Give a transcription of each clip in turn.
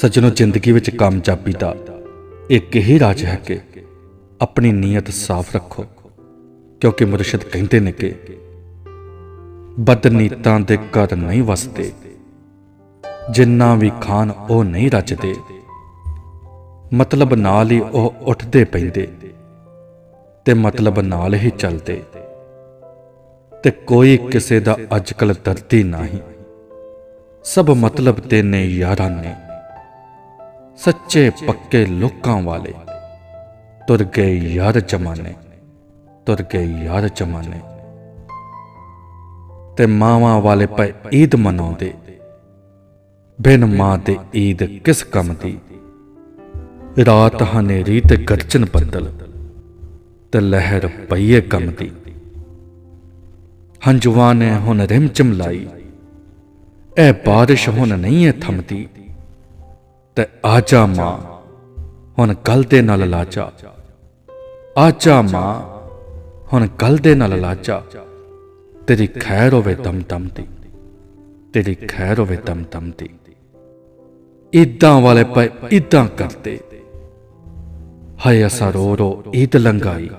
ਸੱਜਣੋ ਜ਼ਿੰਦਗੀ ਵਿੱਚ ਕਾਮਯਾਬੀ ਦਾ ਇੱਕ ਹੀ ਰਾਜ ਹੈ ਕਿ ਆਪਣੀ ਨੀਅਤ ਸਾਫ਼ ਰੱਖੋ? ਕਿਉਂਕਿ ਮੁਰਸ਼ਿਦ ਕਹਿੰਦੇ ਨੇ ਕਿ ਬਦਨੀਤਾਂ ਦੇ ਘਰ ਨਹੀਂ ਵਸਦੇ। ਜਿੰਨਾ ਵੀ ਖਾਨ ਉਹ ਨਹੀਂ ਰੱਜਦੇ। ਮਤਲਬ ਨਾਲ ਹੀ ਉਹ ਉੱਠਦੇ ਪੈਂਦੇ ਤੇ ਮਤਲਬ ਨਾਲ ਹੀ ਚੱਲਦੇ। ਤੇ ਕੋਈ ਕਿਸੇ ਦਾ ਅੱਜਕੱਲ ਦਰਦੀ ਨਹੀਂ। ਸਭ ਮਤਲਬ ਤੇ ਨੇ ਯਾਰਾਂ ਨੇ। ਸੱਚੇ ਪੱਕੇ ਲੋਕਾਂ ਵਾਲੇ। ਤੁਰ ਗਏ ਯਾਰ ਜਮਾਨੇ, ਤੁਰ ਗਏ ਯਾਰ ਜਮਾਨੇ। ਤੇ ਮਾਵਾਂ ਵਾਲੇ ਪਏ ਈਦ ਮਨਾਉਂਦੇ। ਬਿਨ ਮਾਂ ਤੇ ਈਦ ਕਿਸ ਕੰਮ ਦੀ? ਰਾਤ ਹਨੇਰੀ ਤੇ ਗਰਜਨ ਬੱਦਲ ਤੇ ਲਹਿਰ ਪਈਏ ਕੰਮ ਦੀ। ਹੰਝੂਆਂ ਨੇ ਹੁਣ ਰਿਮ ਲਾਈ ਇਹ ਬਾਰਿਸ਼ ਹੁਣ ਨਹੀਂ ਹੈ ਥਮਦੀ। ਤੇ ਆਜਾ ਮਾਂ। ਹੁਣ ਗਲ ਦੇ ਨਾਲ ਲਾਜਾ। ਆਜਾ ਮਾਂ। ਹੁਣ ਗਲ ਦੇ ਨਾਲ ਲਾਜਾ। ਤੇਰੀ ਖੈਰ ਹੋਵੇ ਦਮ ਦਮ ਦੀ। ਤੇਰੀ ਖੈਰ ਹੋਵੇ ਦਮ ਦਮ ਦੀ। ਇਦਾਂ ਵਾਲੇ ਪਏ ਇਦਾਂ ਕਰਦੇ। ਹਾਏ ਅਸਾਂ ਰੋ ਰੋ ਈਦ ਲੰਗਾਈ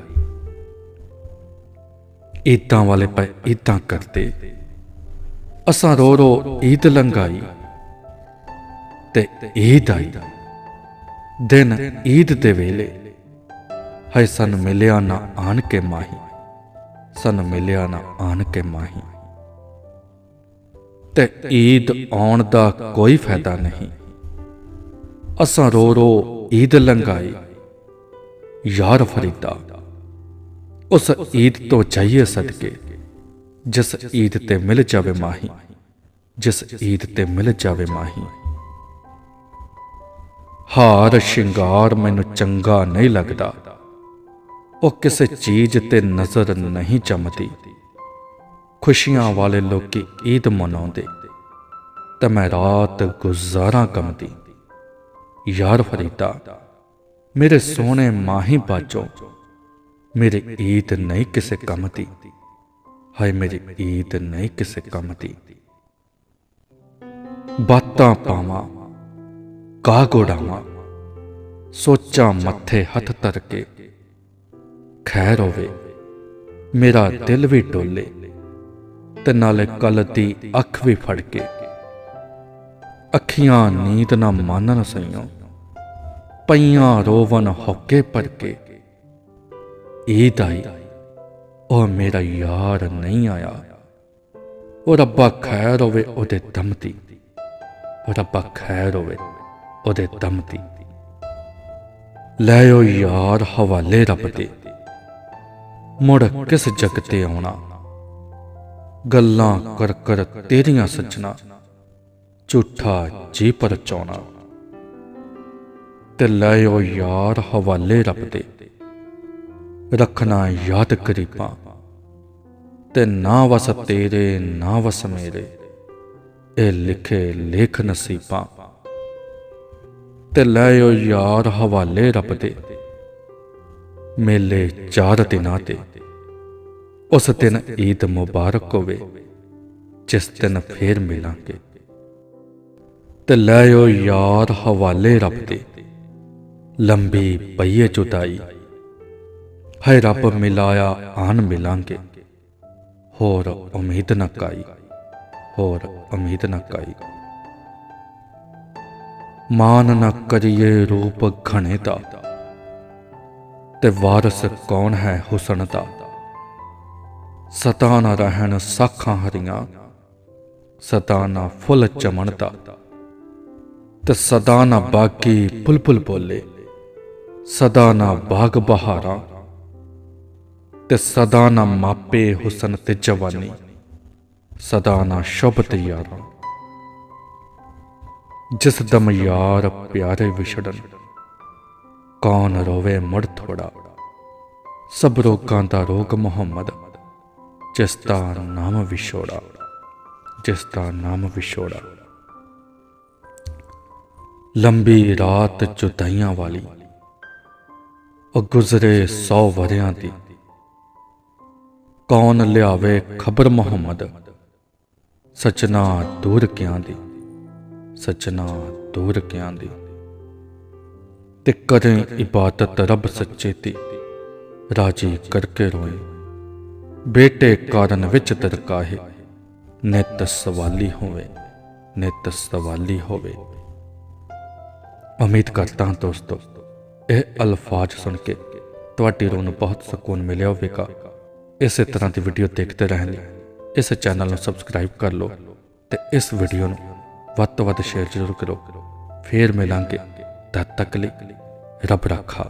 ਇਦਾਂ ਵਾਲੇ ਪਏ ਇਦਾਂ ਕਰਦੇ। ਅਸਾਂ ਰੋ ਰੋ ਈਦ ਲੰਗਾਈ ਤੇ ਈਦ ਆਈ। ਦਿਨ ਈਦ ਦੇ ਵੇਲੇ ਹਾਏ ਸਨ ਮਿਲਿਆ ਨਾ ਆਣ ਕੇ ਮਾਹੀ, ਸਨ ਮਿਲਿਆ ਨਾ ਆਣ ਕੇ ਮਾਹੀ। ਤੇ ਈਦ ਆਉਣ ਦਾ ਕੋਈ ਫਾਇਦਾ ਨਹੀਂ। ਅਸਾਂ ਰੋ ਰੋ ਈਦ ਲੰਗਾਈ ਯਾਰ ਫਰੀਦਾ, ਉਸ ਈਦ ਤੋਂ ਚਾਹੀਏ ਸਦਕੇ, ਜਿਸ ਈਦ ਤੇ ਮਿਲ ਜਾਵੇ ਮਾਹੀ, ਜਿਸ ਈਦ ਤੇ ਮਿਲ ਜਾਵੇ ਮਾਹੀ। ਹਾਰ ਸ਼ਿੰਗਾਰ ਮੈਨੂੰ ਚੰਗਾ ਨਹੀਂ ਲੱਗਦਾ। ਉਹ ਕਿਸੇ ਚੀਜ਼ ਤੇ ਨਜ਼ਰ ਨਹੀਂ ਚਮਦੀ। ਖੁਸ਼ੀਆਂ ਵਾਲੇ ਲੋਕੀ ਈਦ ਮਨਾਉਂਦੇ। ਤੇ ਮੈਂ ਰਾਤ ਗੁਜ਼ਾਰਾਂ ਕਮਦੀ। ਯਾਰ ਫਰੀਦਾ, ਮੇਰੇ ਸੋਹਣੇ ਮਾਹੀ ਬਾਜੋ, ਮੇਰੇ ਈਦ ਨਹੀਂ ਕਿਸੇ ਕੰਮ ਦੀ ਹਾਏ, ਮੇਰੀ ਈਦ ਨਹੀਂ ਕਿਸੇ ਕੰਮ ਦੀ ਬਾਤਾਂ ਪਾਵਾਂ। ਕਾ ਗੋੜਾਵਾਂ ਸੋਚਾਂ ਮੱਥੇ ਹੱਥ ਧਰ ਕੇ ਖੈਰ ਹੋਵੇ, ਮੇਰਾ ਦਿਲ ਵੀ ਡੋਲੇ ਤੇ ਨਾਲੇ ਕਲ ਦੀ ਅੱਖ ਵੀ ਫੜ ਕੇ ਅੱਖੀਆਂ ਨੀਂਦ ਨਾ ਮਾਨਣ ਸਈਓ, ਪਈਆਂ ਰੋਵਨ ਹੋਕੇ ਪਰ ਕੇ ਈਦ ਆਈ, ਉਹ ਮੇਰਾ ਯਾਰ ਨਹੀਂ ਆਇਆ। ਉਹ ਰੱਬਾ ਖੈਰ ਹੋਵੇ ਉਹਦੇ ਦਮ ਦੀ ਉਹ ਰੱਬਾ ਖੈਰ ਹੋਵੇ ਉਹਦੇ ਦਮ ਦੀ ਲੈ ਓ ਯਾਰ ਹਵਾਲੇ ਰੱਬ ਦੇ ਮੁੜ ਕਿਸ ਜਗ ਤੇ ਆਉਣਾ ਗੱਲਾਂ ਕਰ ਕਰ ਤੇਰੀਆਂ ਸੱਜਣਾ ਝੂਠਾ ਜੀ ਪਰ ਤੇ ਲੈ ਓ ਯਾਰ ਹਵਾਲੇ ਰੱਬ ਦੇ ਰੱਖਣਾ ਯਾਦ ਕਰੀਪਾਂ ਤੇ ਨਾ ਵਸ ਤੇਰੇ ਨਾ ਵਸ ਮੇਰੇ ਇਹ ਲਿਖੇ ਲੇਖ ਨਸੀਬਾਂ ਤੇ ਲੈ ਓ ਯਾਰ ਹਵਾਲੇ ਰੱਬ ਦੇ ਮੇਲੇ ਚਾਰ ਦਿਨਾਂ ਤੇ। ਉਸ ਦਿਨ ਈਦ ਮੁਬਾਰਕ ਹੋਵੇ, ਜਿਸ ਦਿਨ ਫੇਰ ਮਿਲਾਂਗੇ। ਤੇ ਲੈ ਓ ਯਾਰ ਹਵਾਲੇ ਰੱਬ ਦੇ ਲੰਬੀ ਪਈਏ ਜੁਦਾਈ। ਹੈ ਰੱਬ ਮਿਲਾਇਆ ਆਨ ਮਿਲਾਂਗੇ। ਹੋਰ ਉਮੀਦ ਨਾ ਕਾਈ, ਹੋਰ ਉਮੀਦ ਨਾ ਕਾਈ। ਮਾਨ ਨਾ ਕਰੀਏ ਰੂਪ ਘਣੇ ਦਾ ਤੇ ਵਾਰਸ ਕੌਣ ਹੈ ਹੁਸਨ ਦਾ ਸਤਾ ਨਾ ਰਹਿਣ ਸਾਖਾਂ ਹਰੀਆਂ, ਸਤਾ ਨਾ ਫੁੱਲ ਚਮਣ ਦਾ ਤੇ ਸਦਾ ਨਾ ਬਾਗੀ ਬੁਲਬੁਲ ਬੋਲੇ, ਸਦਾ ਨਾ ਬਾਗ ਬਹਾਰਾਂ। ਤੇ ਸਦਾ ਨਾ ਮਾਪੇ ਹੁਸਨ ਤੇ ਜਵਾਨੀ, ਸਦਾ ਨਾ ਸ਼ੁਭਤ ਯਾਰਾਂ ਜਿਸ ਦਮ ਯਾਰ ਪਿਆਰੇ ਵਿਛੜਨ, ਕੌਣ ਰੋਵੇ ਮੁੜ ਥੋੜਾ? ਸਭ ਰੋਗਾਂ ਦਾ ਰੋਗ ਮੁਹੰਮਦ, ਜਿਸ ਦਾ ਨਾਮ ਵਿਛੋੜਾ, ਜਿਸ ਦਾ ਨਾਮ ਵਿਛੋੜਾ। ਲੰਬੀ ਰਾਤ ਜੁਦਾਈਆਂ ਵਾਲੀ, ਉਹ ਗੁਜ਼ਰੇ 100 ਵਰਿਆਂ ਦੀ। ਕੌਣ ਲਿਆਵੇ ਖਬਰ ਮੁਹੰਮਦ ਸਚਨਾ ਦੂਰ ਕਿਆਂ ਦੀ? ਸੱਜਣਾ ਦੂਰ ਕਿਆਂ ਦੀ? ਤੇ ਕਰੇ ਇਬਾਦਤ ਰੱਬ ਸੱਚੇ ਦੀ? ਰਾਜੀ ਕਰਕੇ ਰੋਏ। ਬੇਟੇ ਕਾਰਨ ਵਿੱਚ ਦਰਕਾਹੇ ਨਿਤ ਸਵਾਲੀ ਹੋਵੇ, ਨਿਤ ਸਵਾਲੀ ਹੋਵੇ। ਉਮੀਦ ਕਰਦਾ ਹਾਂ ਦੋਸਤੋ, ਇਹ ਅਲਫਾਜ਼ ਸੁਣ ਕੇ ਤੁਹਾਡੀ ਰੂਹ ਨੂੰ ਬਹੁਤ ਸਕੂਨ ਮਿਲਿਆ ਹੋਵੇਗਾ। ਇਸੇ ਤਰ੍ਹਾਂ ਦੀ ਵੀਡੀਓ ਦੇਖਦੇ ਰਹਿਣ ਲਈ ਇਸ ਚੈਨਲ ਨੂੰ ਸਬਸਕ੍ਰਾਈਬ ਕਰ ਲਓ ਤੇ ਇਸ ਵੀਡੀਓ ਨੂੰ ਵੱਧ ਤੋਂ ਵੱਧ ਸ਼ੇਅਰ ਜ਼ਰੂਰ ਕਰੋ। ਫੇਰ ਮਿਲਾਂਗੇ ਤਦ ਤੱਕ ਲਈ ਰੱਬ ਰਾਖਾ